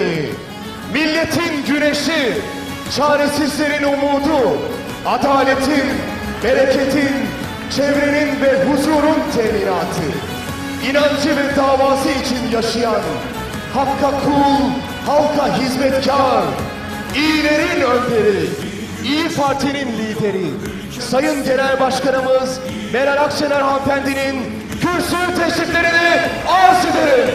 yüreği, milletin güneşi, çaresizlerin umudu, adaletin, bereketin, çevrenin ve huzurun teminatı. İnancı ve davası için yaşayan, hakka kul, halka hizmetkar, iyilerin önderi, İyi Parti'nin lideri, Sayın Genel Başkanımız Meral Akşener hanımefendinin kürsü teşriflerini arz ederim.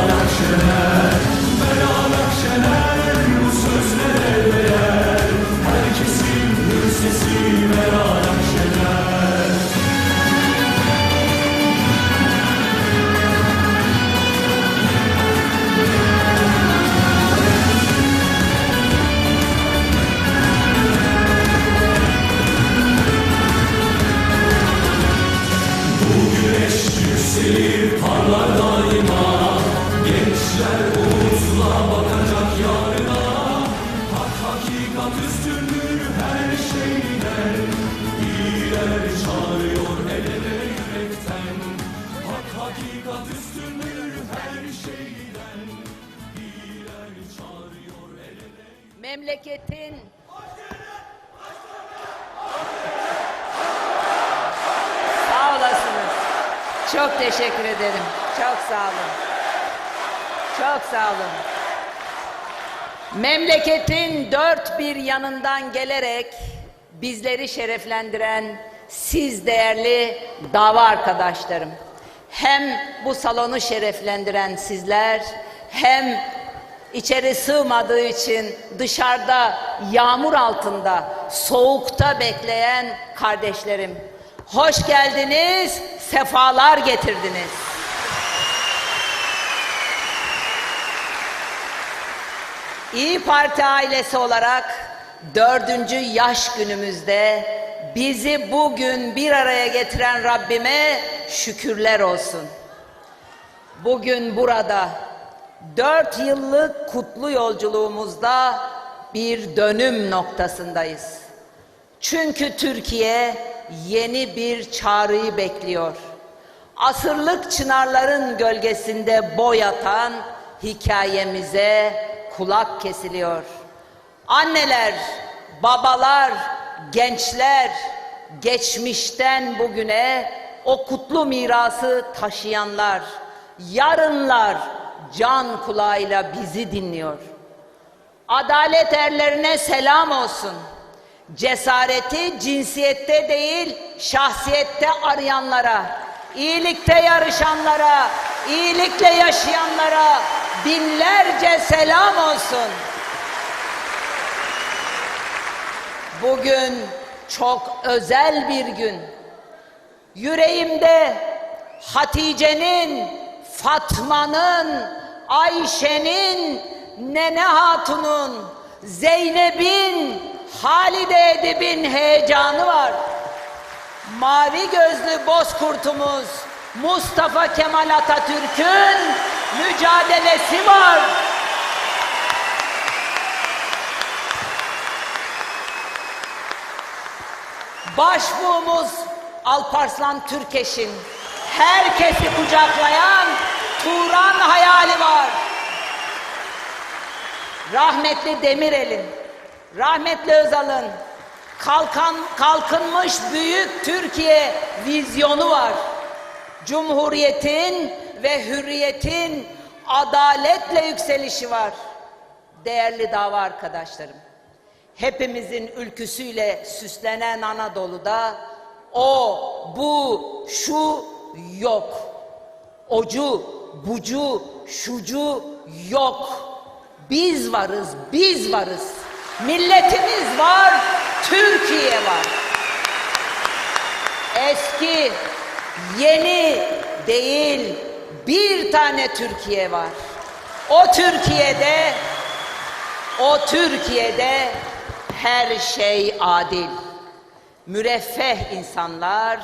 Çok teşekkür ederim. Çok sağ olun. Çok sağ olun. Memleketin dört bir yanından gelerek bizleri şereflendiren siz değerli dava arkadaşlarım. Hem bu salonu şereflendiren sizler hem içeri sığmadığı için dışarıda yağmur altında soğukta bekleyen kardeşlerim. Hoş geldiniz, sefalar getirdiniz. İyi Parti ailesi olarak dördüncü yaş günümüzde bizi bugün bir araya getiren Rabbime şükürler olsun. Bugün burada dört yıllık kutlu yolculuğumuzda bir dönüm noktasındayız. Çünkü Türkiye yeni bir çağrıyı bekliyor. Asırlık çınarların gölgesinde boy atan hikayemize kulak kesiliyor. Anneler, babalar, gençler geçmişten bugüne o kutlu mirası taşıyanlar, yarınlar can kulağıyla bizi dinliyor. Adalet erlerine selam olsun. Cesareti cinsiyette değil, şahsiyette arayanlara, iyilikte yarışanlara, iyilikle yaşayanlara binlerce selam olsun. Bugün çok özel bir gün. Yüreğimde Hatice'nin, Fatma'nın, Ayşe'nin, Nene Hatun'un, Zeynep'in, Halide Edip'in heyecanı var. Mavi gözlü bozkurtumuz Mustafa Kemal Atatürk'ün mücadelesi var. Başbuğumuz Alparslan Türkeş'in herkesi kucaklayan Turan hayali var. Rahmetli Demirel'in, rahmetli Özal'ın kalkan, kalkınmış büyük Türkiye vizyonu var. Cumhuriyetin ve hürriyetin adaletle yükselişi var. Değerli dava arkadaşlarım, hepimizin ülküsüyle süslenen Anadolu'da o, bu, şu yok. Ocu, bucu, şucu yok. Biz varız, biz varız. Milletimiz var, Türkiye var. Eski, yeni değil, bir tane Türkiye var. O Türkiye'de, o Türkiye'de her şey adil. müreffeh insanlar,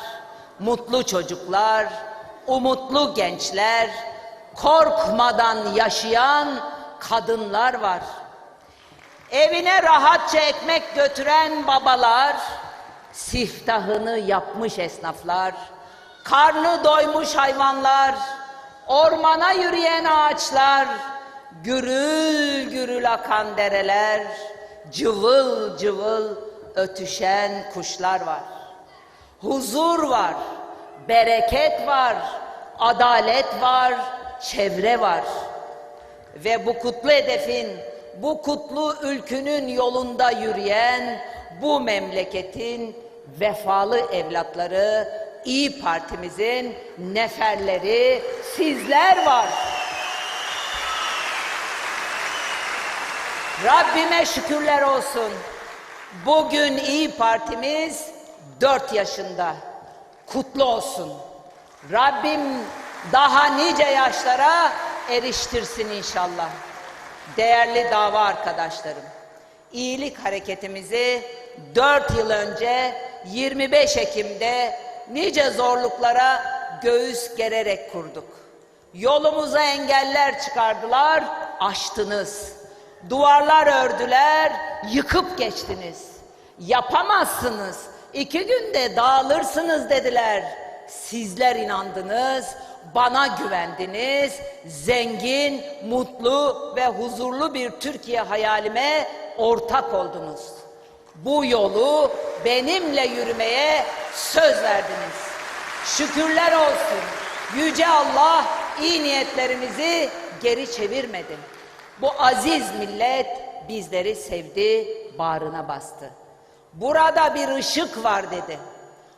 mutlu çocuklar, umutlu gençler, korkmadan yaşayan kadınlar var. Evine rahatça ekmek götüren babalar, siftahını yapmış esnaflar, karnı doymuş hayvanlar, ormana yürüyen ağaçlar, gürül gürül akan dereler, cıvıl cıvıl ötüşen kuşlar var. Huzur var, bereket var, adalet var, çevre var. Ve bu kutlu hedefin, bu kutlu ülkünün yolunda yürüyen bu memleketin vefalı evlatları, İyi Partimizin neferleri sizler var. Rabbime şükürler olsun. Bugün İyi Partimiz dört yaşında. Kutlu olsun. Rabbim daha nice yaşlara eriştirsin inşallah. Değerli dava arkadaşlarım, iyilik hareketimizi dört yıl önce 25 Ekim'de nice zorluklara göğüs gererek kurduk. Yolumuza engeller çıkardılar, aştınız. Duvarlar ördüler, yıkıp geçtiniz. Yapamazsınız, iki günde dağılırsınız dediler. Sizler inandınız, bana güvendiniz, zengin, mutlu ve huzurlu bir Türkiye hayalime ortak oldunuz. Bu yolu benimle yürümeye söz verdiniz. Şükürler olsun. Yüce Allah iyi niyetlerimizi geri çevirmedi. Bu aziz millet bizleri sevdi, bağrına bastı. Burada bir ışık var dedi.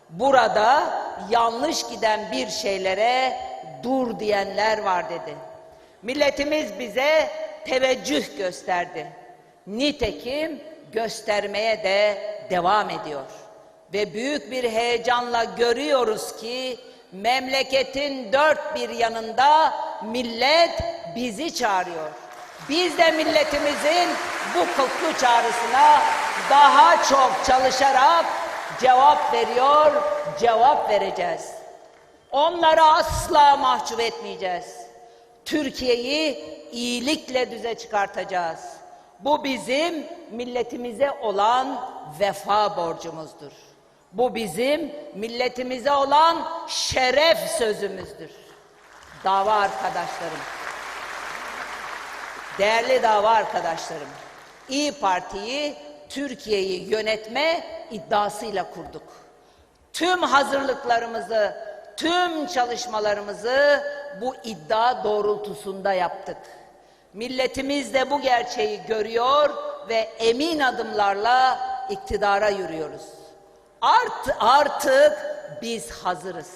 Burada yanlış giden bir şeylere dur diyenler var dedi. Milletimiz bize teveccüh gösterdi. Nitekim göstermeye de devam ediyor. Ve büyük bir heyecanla görüyoruz ki memleketin dört bir yanında millet bizi çağırıyor. Biz de milletimizin bu kutlu çağrısına daha çok çalışarak cevap veriyor, cevap vereceğiz. Onları asla mahcup etmeyeceğiz. Türkiye'yi iyilikle düze çıkartacağız. Bu bizim milletimize olan vefa borcumuzdur. Bu bizim milletimize olan şeref sözümüzdür. Dava arkadaşlarım. Değerli dava arkadaşlarım, İyi Parti'yi Türkiye'yi yönetme iddiasıyla kurduk. Tüm hazırlıklarımızı, tüm çalışmalarımızı bu iddia doğrultusunda yaptık. Milletimiz de bu gerçeği görüyor ve emin adımlarla iktidara yürüyoruz. Art, artık biz hazırız.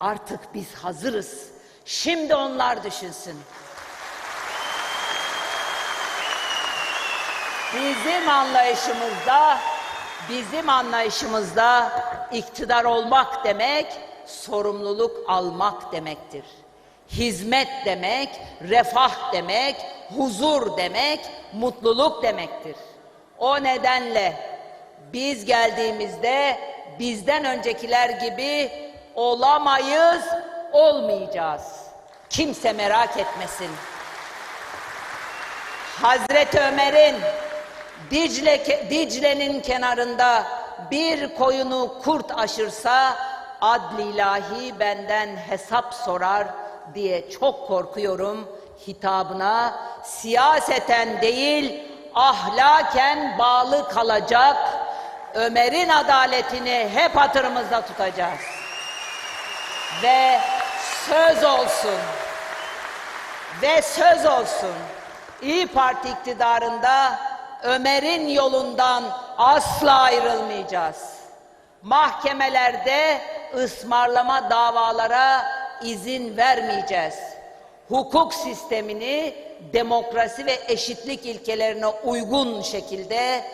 Artık biz hazırız. Şimdi onlar düşünsün. Bizim anlayışımızda, bizim anlayışımızda iktidar olmak demek sorumluluk almak demektir. Hizmet demek, refah demek, huzur demek, mutluluk demektir. O nedenle biz geldiğimizde bizden öncekiler gibi olamayız, olmayacağız. Kimse merak etmesin. Hazreti Ömer'in Dicle, Dicle'nin kenarında bir koyunu kurt aşırsa adli ilahi benden hesap sorar diye çok korkuyorum hitabına siyaseten değil ahlaken bağlı kalacak Ömer'in adaletini hep hatırımızda tutacağız. Ve söz olsun ve söz olsun İyi Parti iktidarında Ömer'in yolundan asla ayrılmayacağız. Mahkemelerde ısmarlama davalara izin vermeyeceğiz. Hukuk sistemini demokrasi ve eşitlik ilkelerine uygun şekilde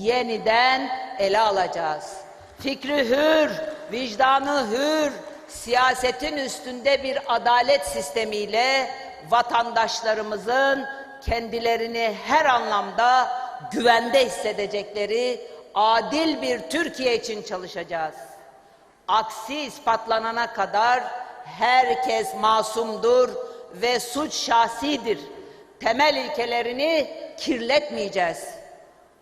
yeniden ele alacağız. Fikri hür, vicdanı hür, siyasetin üstünde bir adalet sistemiyle vatandaşlarımızın kendilerini her anlamda güvende hissedecekleri adil bir Türkiye için çalışacağız. Aksi ispatlanana kadar herkes masumdur ve suç şahsidir. Temel ilkelerini kirletmeyeceğiz.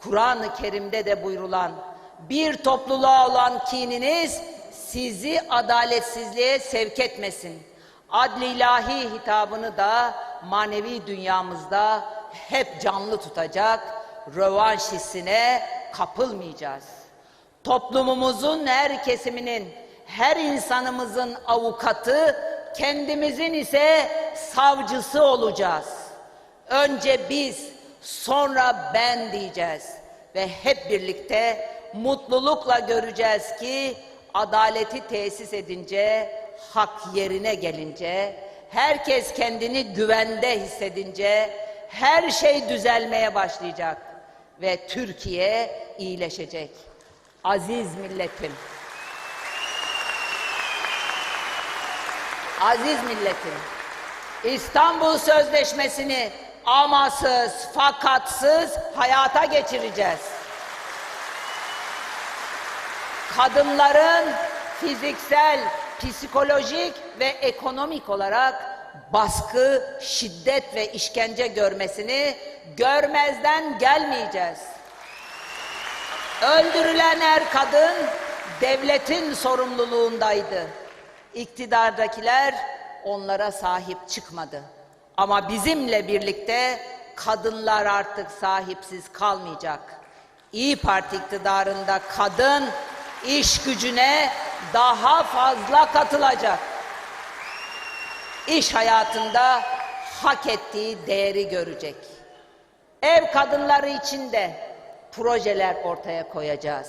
Kur'an-ı Kerim'de de buyurulan bir topluluğa olan kininiz sizi adaletsizliğe sevk etmesin. Adli ilahi hitabını da manevi dünyamızda hep canlı tutacak, rövanş hissine kapılmayacağız. Toplumumuzun her kesiminin, her insanımızın avukatı, kendimizin ise savcısı olacağız. Önce biz, sonra ben diyeceğiz ve hep birlikte mutlulukla göreceğiz ki adaleti tesis edince, hak yerine gelince, herkes kendini güvende hissedince her şey düzelmeye başlayacak ve Türkiye iyileşecek. Aziz milletim. Aziz milletim. İstanbul Sözleşmesi'ni amasız, fakatsız hayata geçireceğiz. Kadınların fiziksel, psikolojik ve ekonomik olarak baskı, şiddet ve işkence görmesini görmezden gelmeyeceğiz. Öldürülen her kadın devletin sorumluluğundaydı. İktidardakiler onlara sahip çıkmadı. Ama bizimle birlikte kadınlar artık sahipsiz kalmayacak. İyi Parti iktidarında kadın iş gücüne daha fazla katılacak. İş hayatında hak ettiği değeri görecek. Ev kadınları için de projeler ortaya koyacağız.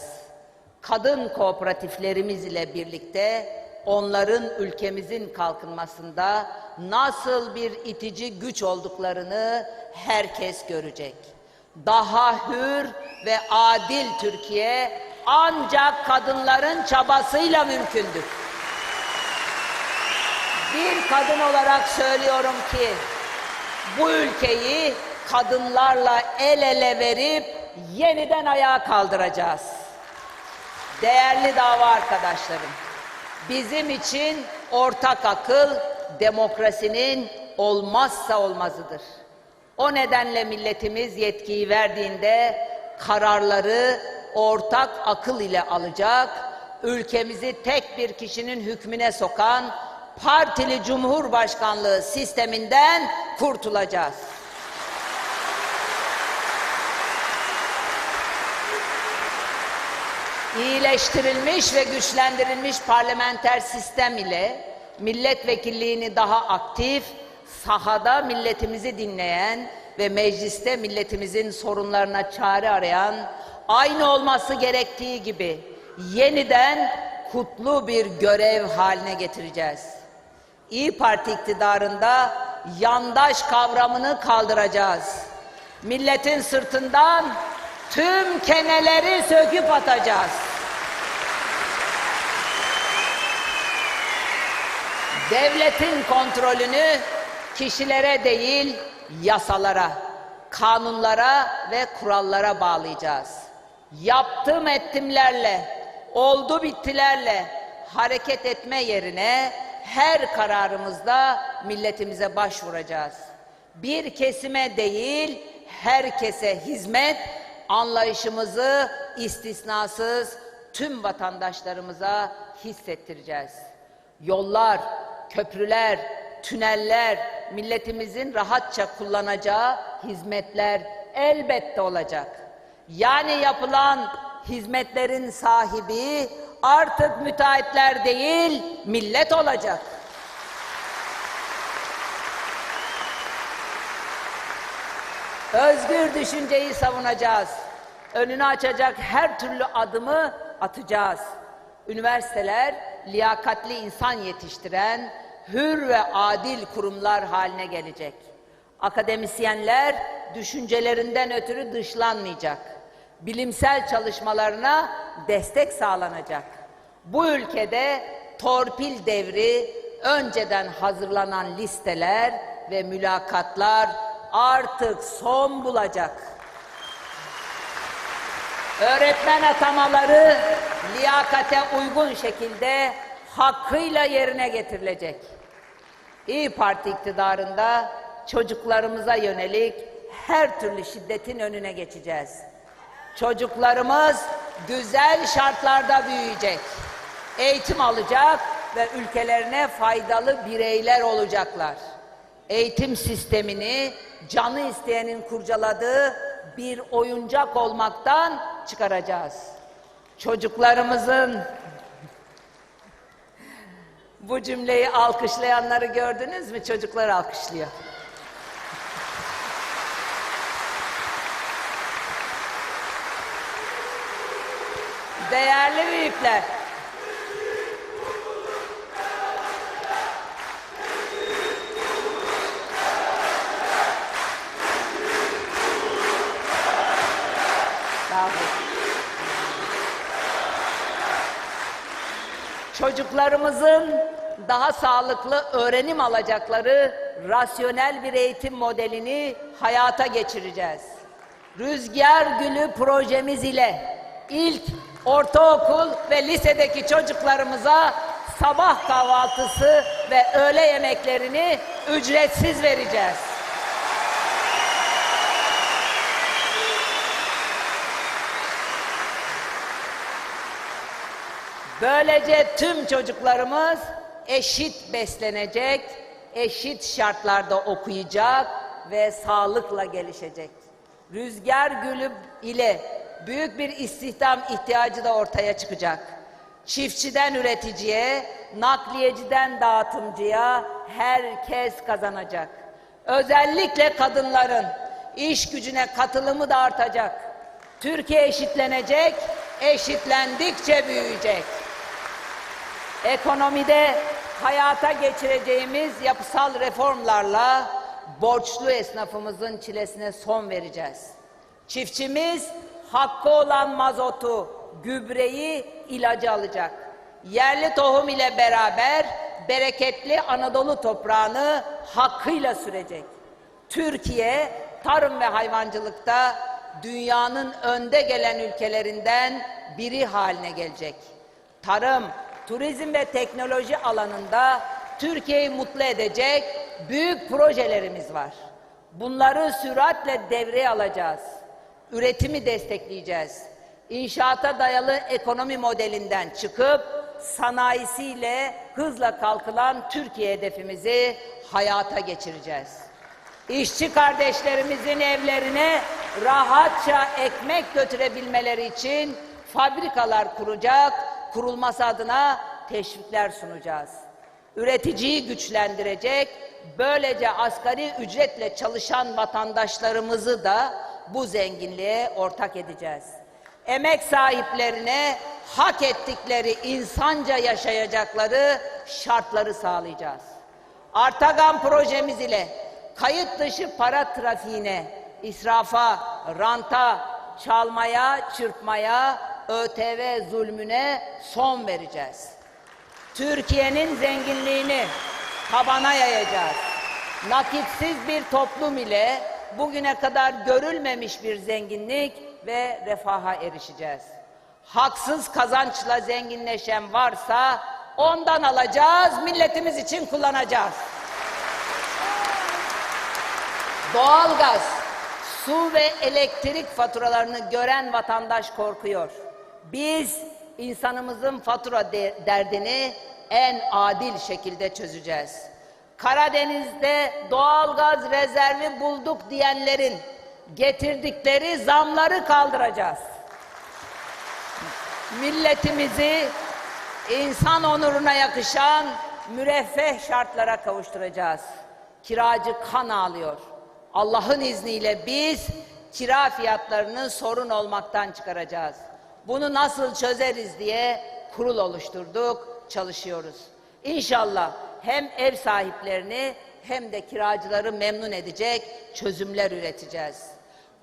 Kadın kooperatiflerimiz ile birlikte onların ülkemizin kalkınmasında nasıl bir itici güç olduklarını herkes görecek. Daha hür ve adil Türkiye ancak kadınların çabasıyla mümkündür. Bir kadın olarak söylüyorum ki bu ülkeyi kadınlarla el ele verip yeniden ayağa kaldıracağız. Değerli dava arkadaşlarım, bizim için ortak akıl demokrasinin olmazsa olmazıdır. O nedenle milletimiz yetkiyi verdiğinde kararları ortak akıl ile alacak, ülkemizi tek bir kişinin hükmüne sokan partili cumhurbaşkanlığı sisteminden kurtulacağız. İyileştirilmiş ve güçlendirilmiş parlamenter sistem ile milletvekilliğini daha aktif, sahada milletimizi dinleyen ve mecliste milletimizin sorunlarına çare arayan, aynı olması gerektiği gibi yeniden kutlu bir görev haline getireceğiz. İyi Parti iktidarında yandaş kavramını kaldıracağız. Milletin sırtından tüm keneleri söküp atacağız. Devletin kontrolünü kişilere değil yasalara, kanunlara ve kurallara bağlayacağız. Yaptım ettimlerle, oldu bittilerle hareket etme yerine her kararımızda milletimize başvuracağız. Bir kesime değil, herkese hizmet anlayışımızı istisnasız tüm vatandaşlarımıza hissettireceğiz. Yollar, köprüler, tüneller, milletimizin rahatça kullanacağı hizmetler elbette olacak. Yani yapılan hizmetlerin sahibi artık müteahhitler değil, millet olacak. Özgür düşünceyi savunacağız. Önünü açacak her türlü adımı atacağız. Üniversiteler liyakatli insan yetiştiren hür ve adil kurumlar haline gelecek. Akademisyenler düşüncelerinden ötürü dışlanmayacak. Bilimsel çalışmalarına destek sağlanacak. Bu ülkede torpil devri önceden hazırlanan listeler ve mülakatlar artık son bulacak. Öğretmen atamaları liyakate uygun şekilde hakkıyla yerine getirilecek. İyi Parti iktidarında çocuklarımıza yönelik her türlü şiddetin önüne geçeceğiz. Çocuklarımız güzel şartlarda büyüyecek. Eğitim alacak ve ülkelerine faydalı bireyler olacaklar. Eğitim sistemini canı isteyenin kurcaladığı bir oyuncak olmaktan çıkaracağız. Çocuklarımızın bu cümleyi alkışlayanları gördünüz mü? Çocuklar alkışlıyor. Değerli büyükler. Çocuklarımızın daha sağlıklı öğrenim alacakları rasyonel bir eğitim modelini hayata geçireceğiz. Rüzgar Gülü projemiz ile ilk ortaokul ve lisedeki çocuklarımıza sabah kahvaltısı ve öğle yemeklerini ücretsiz vereceğiz. Böylece tüm çocuklarımız eşit beslenecek, eşit şartlarda okuyacak ve sağlıkla gelişecek. Rüzgar gülü ile büyük bir istihdam ihtiyacı da ortaya çıkacak. Çiftçiden üreticiye, nakliyeciden dağıtımcıya herkes kazanacak. Özellikle kadınların iş gücüne katılımı da artacak. Türkiye eşitlenecek, eşitlendikçe büyüyecek. Ekonomide hayata geçireceğimiz yapısal reformlarla borçlu esnafımızın çilesine son vereceğiz. Çiftçimiz hakkı olan mazotu, gübreyi, ilacı alacak. Yerli tohum ile beraber bereketli Anadolu toprağını hakkıyla sürecek. Türkiye tarım ve hayvancılıkta dünyanın önde gelen ülkelerinden biri haline gelecek. Tarım, turizm ve teknoloji alanında Türkiye'yi mutlu edecek büyük projelerimiz var. Bunları süratle devreye alacağız. Üretimi destekleyeceğiz. İnşaata dayalı ekonomi modelinden çıkıp sanayisiyle hızla kalkılan Türkiye hedefimizi hayata geçireceğiz. İşçi kardeşlerimizin evlerine rahatça ekmek götürebilmeleri için fabrikalar kuracak, kurulması adına teşvikler sunacağız. Üreticiyi güçlendirecek, böylece asgari ücretle çalışan vatandaşlarımızı da bu zenginliğe ortak edeceğiz. Emek sahiplerine hak ettikleri insanca yaşayacakları şartları sağlayacağız. Artagan projemiz ile kayıt dışı para trafiğine, israfa, ranta, çalmaya, çırpmaya, ÖTV zulmüne son vereceğiz. Türkiye'nin zenginliğini tabana yayacağız. Nakitsiz bir toplum ile bugüne kadar görülmemiş bir zenginlik ve refaha erişeceğiz. Haksız kazançla zenginleşen varsa ondan alacağız, milletimiz için kullanacağız. Doğalgaz, su ve elektrik faturalarını gören vatandaş korkuyor. Biz insanımızın fatura de- derdini en adil şekilde çözeceğiz. Karadeniz'de doğalgaz rezervi bulduk diyenlerin getirdikleri zamları kaldıracağız. Milletimizi insan onuruna yakışan müreffeh şartlara kavuşturacağız. Kiracı kan ağlıyor. Allah'ın izniyle biz kira fiyatlarını sorun olmaktan çıkaracağız. Bunu nasıl çözeriz diye kurul oluşturduk, çalışıyoruz. İnşallah hem ev sahiplerini hem de kiracıları memnun edecek çözümler üreteceğiz.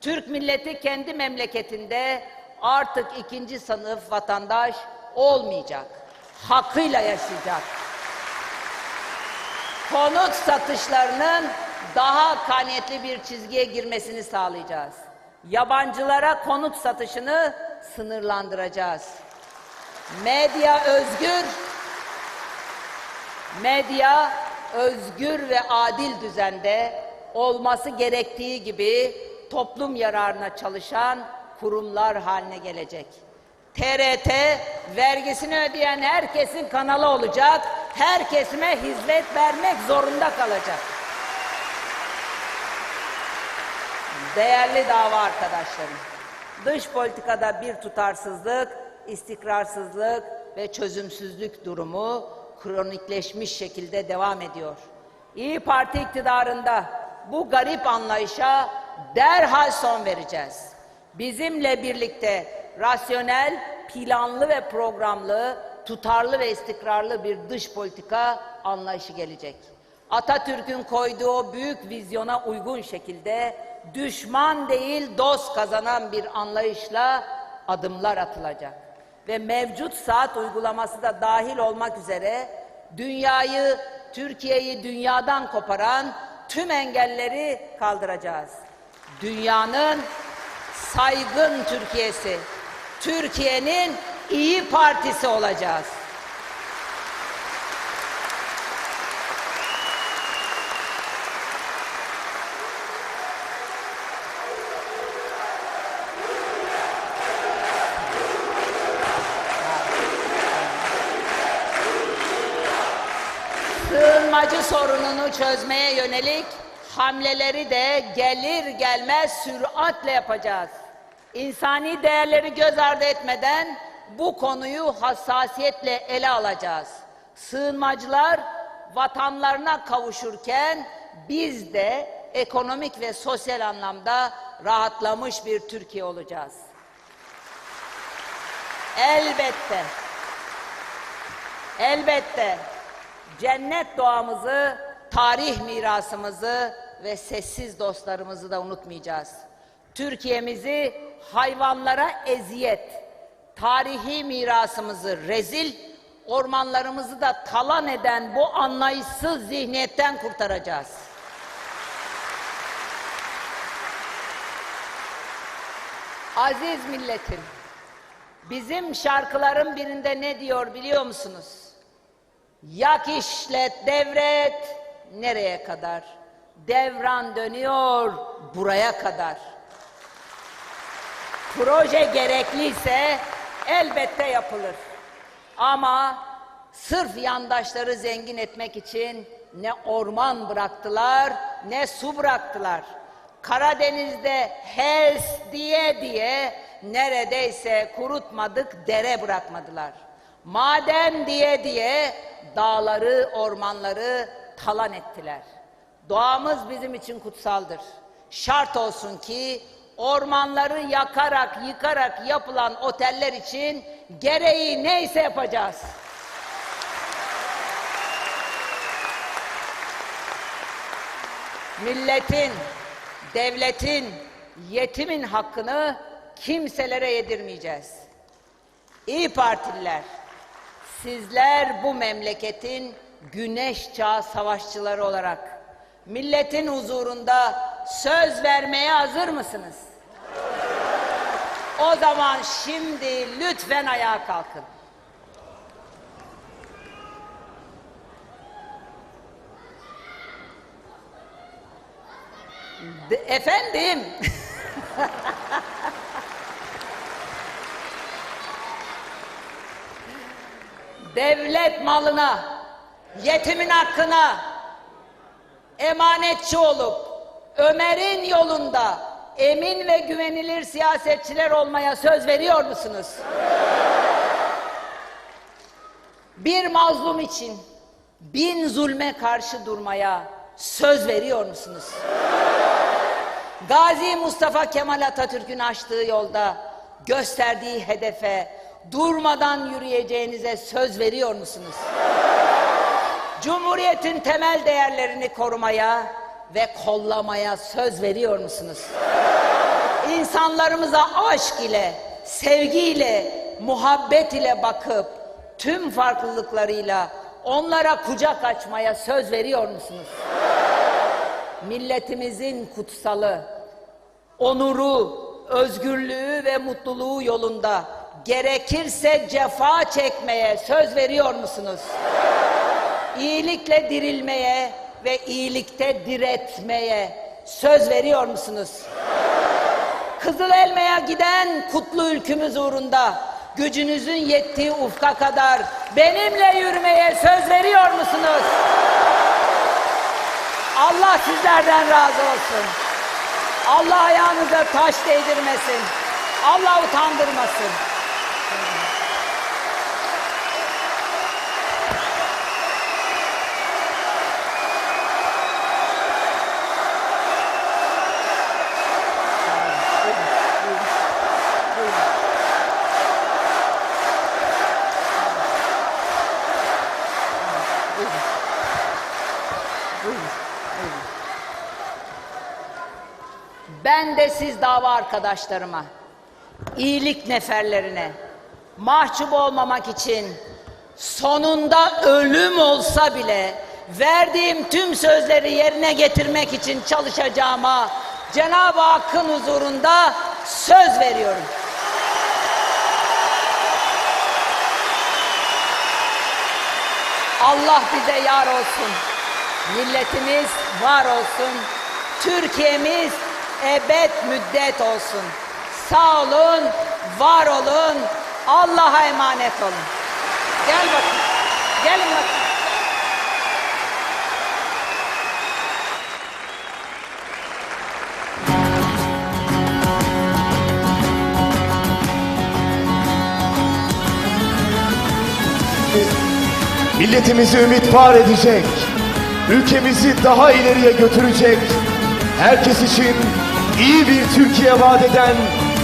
Türk milleti kendi memleketinde artık ikinci sınıf vatandaş olmayacak. Hakkıyla yaşayacak konut satışlarının daha kaniyetli bir çizgiye girmesini sağlayacağız. Yabancılara konut satışını sınırlandıracağız. Medya özgür, medya özgür ve adil düzende olması gerektiği gibi toplum yararına çalışan kurumlar haline gelecek. TRT vergisini ödeyen herkesin kanalı olacak, her kesime hizmet vermek zorunda kalacak. Değerli dava arkadaşlarım, dış politikada bir tutarsızlık, istikrarsızlık ve çözümsüzlük durumu kronikleşmiş şekilde devam ediyor. İyi Parti iktidarında bu garip anlayışa derhal son vereceğiz. Bizimle birlikte rasyonel, planlı ve programlı, tutarlı ve istikrarlı bir dış politika anlayışı gelecek. Atatürk'ün koyduğu büyük vizyona uygun şekilde düşman değil dost kazanan bir anlayışla adımlar atılacak. Ve mevcut saat uygulaması da dahil olmak üzere dünyayı, Türkiye'yi dünyadan koparan tüm engelleri kaldıracağız. Dünyanın saygın Türkiye'si, Türkiye'nin iyi partisi olacağız. Çözmeye yönelik hamleleri de gelir gelmez süratle yapacağız. İnsani değerleri göz ardı etmeden bu konuyu hassasiyetle ele alacağız. Sığınmacılar vatanlarına kavuşurken biz de ekonomik ve sosyal anlamda rahatlamış bir Türkiye olacağız. Elbette. Elbette cennet doğamızı, tarih mirasımızı ve sessiz dostlarımızı da unutmayacağız. Türkiye'mizi hayvanlara eziyet, tarihi mirasımızı rezil, ormanlarımızı da talan eden bu anlayışsız zihniyetten kurtaracağız. Aziz milletim, bizim şarkıların birinde ne diyor biliyor musunuz? Yak işlet devret nereye kadar? Devran dönüyor buraya kadar. Proje gerekliyse elbette yapılır. Ama sırf yandaşları zengin etmek için ne orman bıraktılar ne su bıraktılar. Karadeniz'de HES diye diye neredeyse kurutmadık dere bırakmadılar. Maden diye diye dağları, ormanları talan ettiler. Doğamız bizim için kutsaldır. Şart olsun ki ormanları yakarak, yıkarak yapılan oteller için gereği neyse yapacağız. Milletin, devletin, yetimin hakkını kimselere yedirmeyeceğiz. İyi Partililer, sizler bu memleketin güneş çağı savaşçıları olarak milletin huzurunda söz vermeye hazır mısınız? O zaman şimdi lütfen ayağa kalkın. De- efendim. devlet malına, yetimin hakkına emanetçi olup Ömer'in yolunda emin ve güvenilir siyasetçiler olmaya söz veriyor musunuz? Bir mazlum için bin zulme karşı durmaya söz veriyor musunuz? Gazi Mustafa Kemal Atatürk'ün açtığı yolda gösterdiği hedefe durmadan yürüyeceğinize söz veriyor musunuz? Cumhuriyetin temel değerlerini korumaya ve kollamaya söz veriyor musunuz? İnsanlarımıza aşk ile, sevgiyle, muhabbet ile bakıp tüm farklılıklarıyla onlara kucak açmaya söz veriyor musunuz? Milletimizin kutsalı, onuru, özgürlüğü ve mutluluğu yolunda gerekirse cefa çekmeye söz veriyor musunuz? İyilikle dirilmeye ve iyilikte diretmeye söz veriyor musunuz? Kızıl Elma'ya giden kutlu ülkümüz uğrunda gücünüzün yettiği ufka kadar benimle yürümeye söz veriyor musunuz? Allah sizlerden razı olsun. Allah ayağınıza taş değdirmesin. Allah utandırmasın. Ben de siz dava arkadaşlarıma, iyilik neferlerine, mahcup olmamak için sonunda ölüm olsa bile verdiğim tüm sözleri yerine getirmek için çalışacağıma Cenab-ı Hakk'ın huzurunda söz veriyorum. Allah bize yar olsun. Milletimiz var olsun. Türkiye'miz ebed müddet olsun. Sağ olun, var olun. Allah'a emanet olun. Gel bakın. Gelin bakın. Milletimizi ümit var edecek, ülkemizi daha ileriye götürecek, herkes için iyi bir Türkiye vaat eden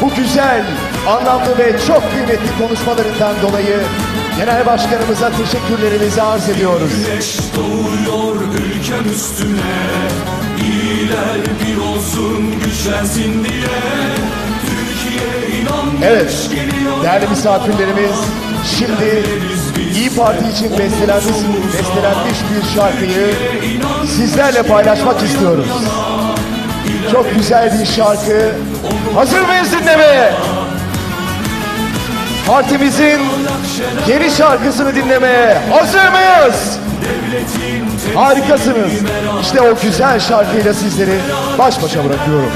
bu güzel, anlamlı ve çok kıymetli konuşmalarından dolayı Genel Başkanımıza teşekkürlerimizi arz ediyoruz. Güneş doğuyor ülkem üstüne İyiler bir olsun güçlensin diye Evet, değerli misafirlerimiz, şimdi İyi Parti için bestelenmiş, bestelenmiş bir şarkıyı sizlerle paylaşmak istiyoruz. Çok güzel bir şarkı. Hazır mıyız dinlemeye? Partimizin yeni şarkısını dinlemeye hazır mıyız? Harikasınız. İşte o güzel şarkıyla sizleri baş başa bırakıyorum.